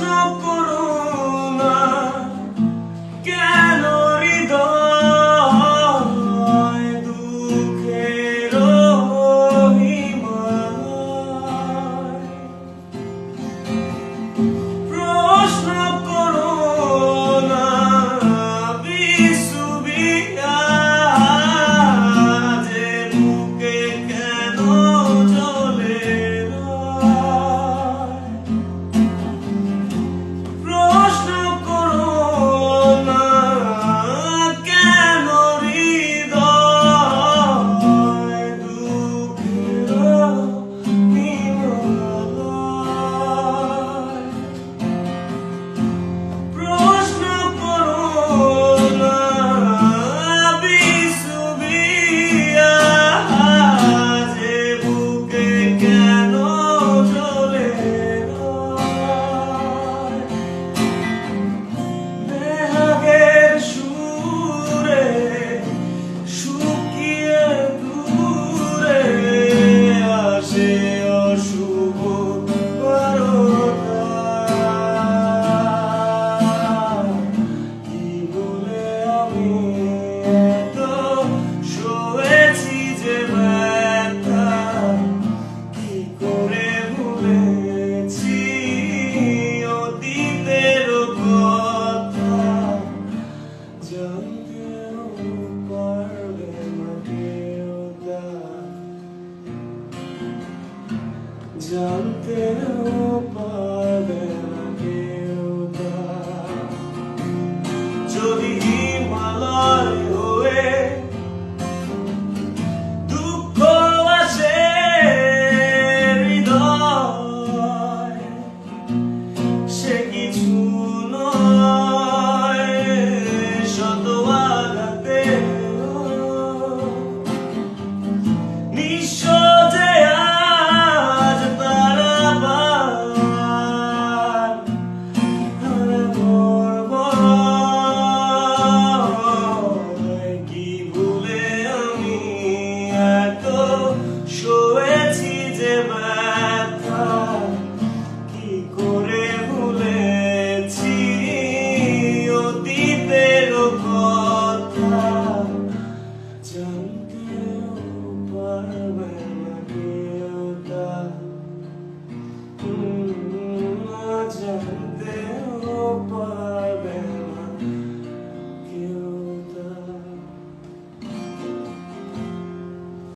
no করে ভুলেছি অতীতের কথা। জানতেও পারবে না জানতেও পারবে না যদি